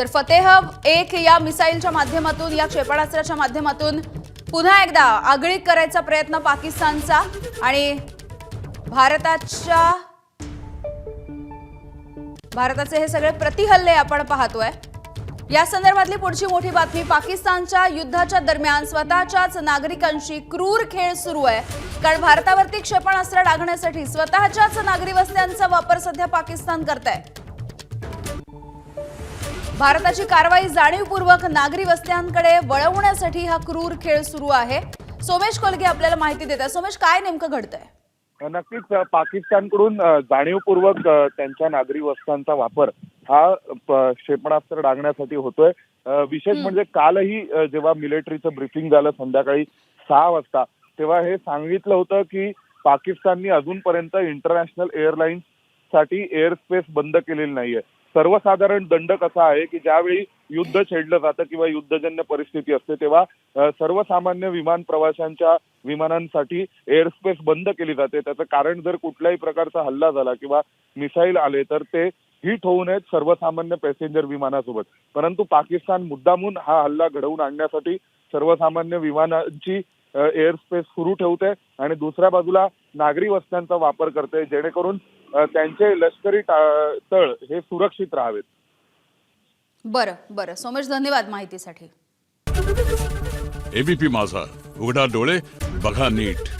तर फतेह एक या मिसाईलच्या माध्यमातून या क्षेपणास्त्राच्या माध्यमातून पुन्हा एकदा आगळीक करायचा प्रयत्न पाकिस्तानचा आणि भारताच्या भारताचे हे सगळे प्रतिहल्ले आपण पाहतोय. या संदर्भातली पुढची मोठी बातमी पाकिस्तानच्या युद्धाच्या दरम्यान स्वतःच्याच नागरिकांशी क्रूर खेळ सुरू आहे. कारण भारतावरती क्षेपणास्त्र डागण्यासाठी स्वतःच्याच नागरी वस्त्यांचा वापर सध्या पाकिस्तान करत आहे भारताची कारवाई जाणीवपूर्वक नागरी वस्त्यांकडे वळवण्यासाठी हा क्रूर खेळ सुरू आहे. सोमेश कोलगे आपल्याला माहिती देत आहे सोमेश काय नेमकं घडतंय? नक्कीच पाकिस्तानकडून जाणीवपूर्वक त्यांच्या नागरी वस्त्यांचा वापर हा क्षेपणास्त्र डागण्यासाठी होतोय. विशेष म्हणजे कालही जेव्हा मिलिटरीचं ब्रिफिंग झालं संध्याकाळी सहा वाजता तेव्हा हे सांगितलं होतं की पाकिस्ताननी अजूनपर्यंत इंटरनॅशनल एअरलाईन्ससाठी एअर स्पेस बंद केलेली नाहीये. सर्वसाधारण दंड कसा आहे की ज्यावेळी युद्ध छेडलं जातं किंवा युद्धजन्य परिस्थिती असते तेव्हा सर्वसामान्य विमान प्रवाशांच्या विमानांसाठी एअर स्पेस बंद केली जाते. त्याचं कारण जर कुठल्याही प्रकारचा हल्ला झाला किंवा मिसाईल आले तर ते हिट होऊ नयेत सर्वसामान्य पॅसेंजर विमानासोबत. परंतु पाकिस्तान मुद्दामून हा हल्ला घडवून आणण्यासाठी सर्वसामान्य विमानांची एअर स्पेस सुरू ठेवते आणि दुसऱ्या बाजूला नागरी वस्त्यांचा वापर करते जेणेकरून त्यांचे लष्करी तळ हे सुरक्षित राहावेत. बरं बरं. सोमेश धन्यवाद माहितीसाठी. एबीपी माझा. उघडा डोळे बघा नीट.